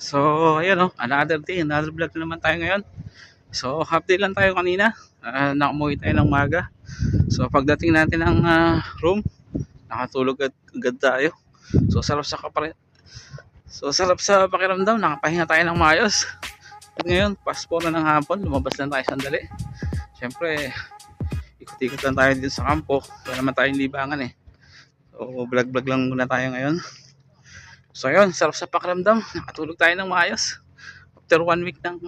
So, ayun oh, another day, another vlog na naman tayo ngayon. So, half day lang tayo kanina. Uh, nakamuwi tayo ng maga. So, pagdating natin ng ah, room, nakatulog agad, agad tayo. So, sarap sa kapare. So, sarap sa pakiramdam, nakapahinga tayo ng maayos. At ngayon, pasko na ng hapon, lumabas lang tayo sandali. Siyempre, ikot-ikot lang tayo dito sa kampo. Wala naman tayong libangan eh. So, vlog-vlog lang muna tayo ngayon. So ayun, sarap sa pakiramdam. Nakatulog tayo ng maayos. After one week ng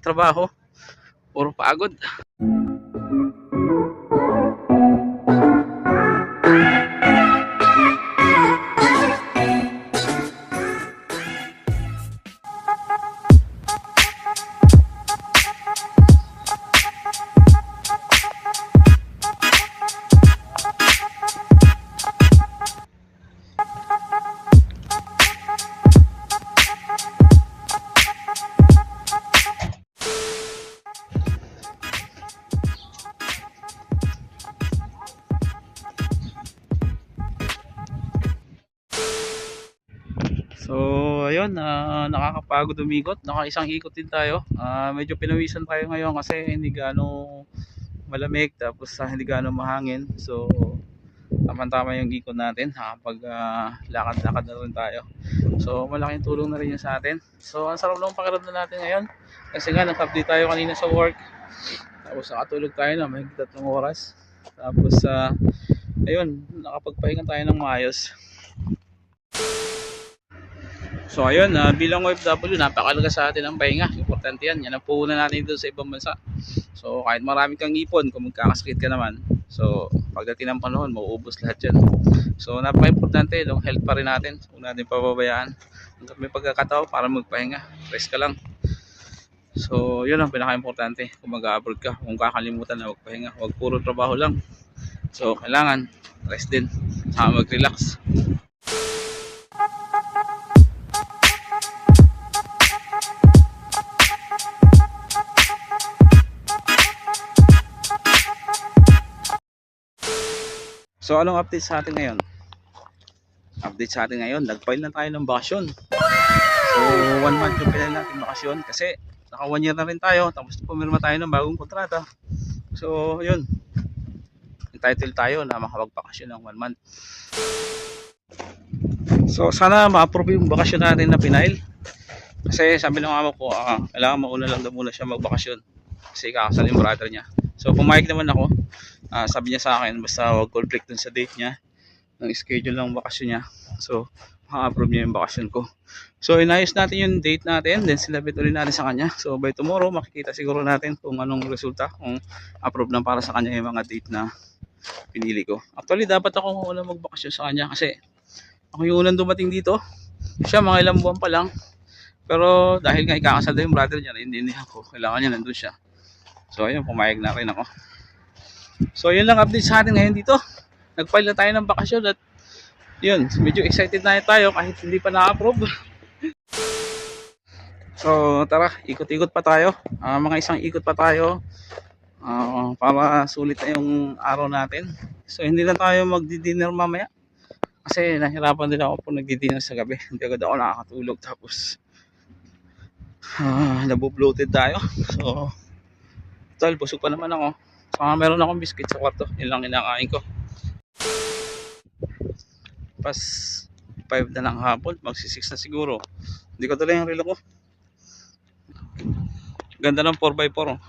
trabaho, puro pagod. So ayun, ah, nakakapagod umikot. Naka isang ikot din tayo. Ah, medyo pinawisan tayo ngayon kasi hindi gaano malamig tapos ah, hindi gaano mahangin. So tama-tama yung ikot natin. Nakapag ah, lakad-lakad na rin tayo. So malaking tulong na rin yun sa atin. So ang sarap lang pakiramdam natin ngayon. Kasi nga nag-update tayo kanina sa work. Tapos nakatulog tayo na may tatlong oras. Tapos ah, ayun, nakapagpahinga tayo ng maayos. So ayun, ah, bilang OFW, napakalaga sa atin ang pahinga. Importante yan. Yan ang puhunan natin dito sa ibang bansa. So kahit marami kang ipon, kung magkakasakit ka naman, so pagdating ng panahon, mauubos lahat yan. So napaka-importante, yung health pa rin natin. Huwag natin pababayaan. Hanggang may pagkakataon para magpahinga. Rest ka lang. So yun ang pinaka-importante. Kung mag-abroad ka, kung kakalimutan na magpahinga, huwag puro trabaho lang. So kailangan, rest din. Saka mag-relax. So anong update sa atin ngayon? Update sa atin ngayon, nag-file na tayo ng bakasyon. So one month yung pinal natin bakasyon kasi naka one year na rin tayo tapos pumirma tayo ng bagong kontrata. So yun, entitled tayo na makapag-bakasyon ng one month. So sana ma-approve yung bakasyon natin na pinail. Kasi sabi ng amo ko, ah, kailangan mauna lang daw muna siya magbakasyon. Kasi kakasal yung brother niya. So pumayag naman ako. Ah, sabi niya sa akin, basta wag conflict dun sa date niya ng schedule ng bakasyon niya. So, ma-approve niya yung bakasyon ko. So, inayos natin yung date natin, then sinabit ulit natin sa kanya. So, by tomorrow, makikita siguro natin kung anong resulta, kung approve na para sa kanya yung mga date na pinili ko. Actually, dapat ako una magbakasyon sa kanya kasi ako yung unang dumating dito. Siya, mga ilang buwan pa lang. Pero dahil nga ikakasal na yung brother niya, hindi niya ako. Kailangan niya nandun siya. So, ayun, pumayag na rin ako. So, yun lang update sa atin ngayon dito. Nag-file na tayo ng bakasyon at yun, medyo excited na tayo kahit hindi pa na-approve. So, tara, ikot-ikot pa tayo. Ah, mga isang ikot pa tayo ah, para sulit na yung araw natin. So, hindi na tayo magdi-dinner mamaya. Kasi nahirapan din ako po nagdi-dinner sa gabi. Hindi agad ako nakakatulog. Tapos, ah, nabubloated tayo. So, tal, busog pa naman ako. Saka meron akong biscuit sa kwarto. Yun lang kinakain ko. Pas 5 na ng hapon. Magsi 6 na siguro. Hindi ko dala yung relo ko. Ganda ng 4x4. Oh.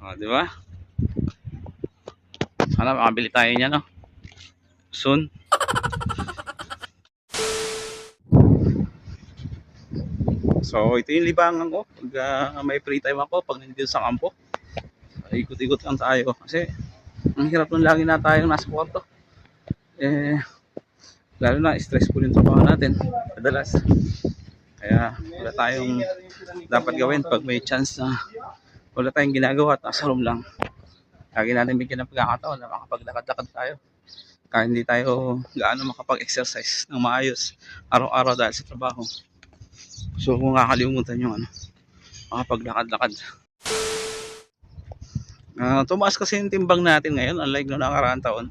Ah, di ba? Sana makabili tayo niya, no? Soon. So, ito yung libangan ko. Pag ah, may free time ako, pag nandito sa kampo, ikot-ikot lang tayo. Kasi, ang hirap nun lagi na tayong nasa kwarto. Eh, lalo na stressful yung trabaho natin. Madalas. Kaya, wala tayong dapat gawin pag may chance na wala tayong ginagawa at nasa room lang. Lagi natin bigyan ng pagkakataon na makapaglakad-lakad tayo. Kahit hindi tayo gaano makapag-exercise ng maayos araw-araw dahil sa trabaho. So kung kakalimutan yung ano, makapaglakad-lakad. Ah, tumaas kasi yung timbang natin ngayon unlike noong nakaraang taon.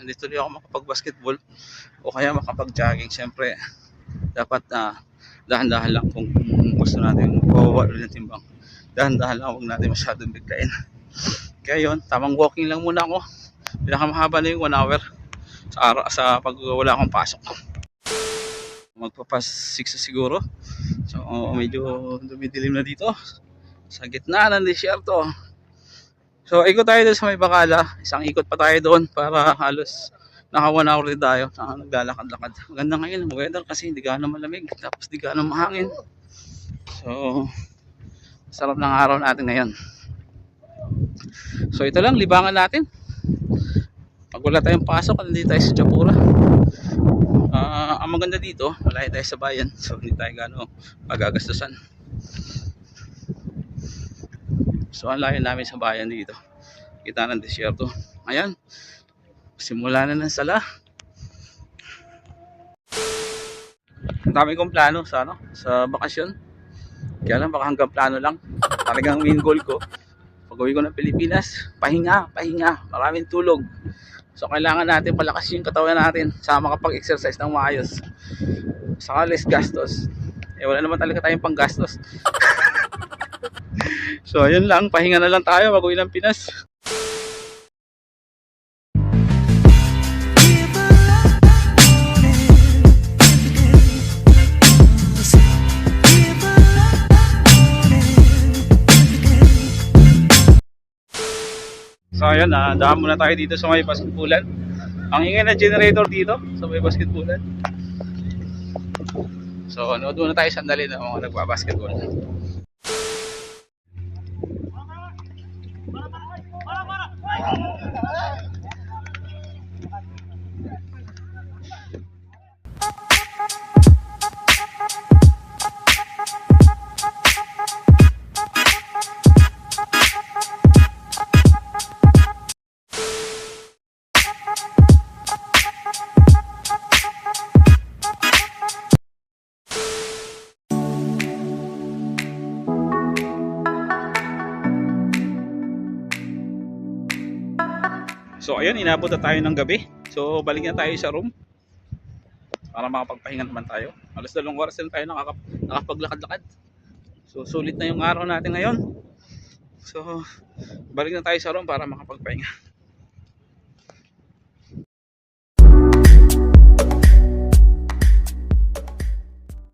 Hindi tuloy ako makapag-basketball o kaya makapag-jogging. Siyempre, dapat ah, dahan-dahan lang kung gusto natin mabawa ulit ng timbang. Dahan-dahan lang, huwag natin masyadong biglayin. Kaya yun, tamang walking lang muna ako. Pinakamahaba na yung 1 hour sa araw sa pag wala akong pasok. Magpapas 6 na siguro. So medyo dumidilim na dito sa gitna ng disyerto. So ikot tayo doon sa may bakala. Isang ikot pa tayo doon para halos naka 1 hour din tayo. Naka naglalakad-lakad. Maganda ngayon ang weather kasi hindi gaano malamig tapos hindi gaano mahangin. So sarap ng araw natin ngayon. So ito lang libangan natin. Pag wala tayong pasok, hindi tayo sa Japura. Ang maganda dito, malayo tayo sa bayan. So hindi tayo gaano magagastusan. So ang layo namin sa bayan dito. Kita ng disyerto. Ayan. Simula na ng sala. Ang dami kong plano sa ano, sa bakasyon. Kaya lang baka hanggang plano lang. Talagang main goal ko. Pag uwi ko ng Pilipinas, pahinga, pahinga, maraming tulog. So kailangan natin palakas yung katawan natin sa makapag-exercise ng maayos. Saka less gastos. Eh wala naman talaga tayong panggastos. so ayun lang, pahinga na lang tayo pag uwi ng Pinas. Ayun, ah, daan muna tayo dito sa may basketballan. Ang ingay na generator dito sa may basketballan. So ano, doon na tayo sandali ng mga nagbabasketball. So ayun, inabot na tayo ng gabi. So balik na tayo sa room. Para makapagpahinga naman tayo. Alas dalawang oras na tayo nakaka nakapaglakad-lakad. So sulit na yung araw natin ngayon. So balik na tayo sa room para makapagpahinga.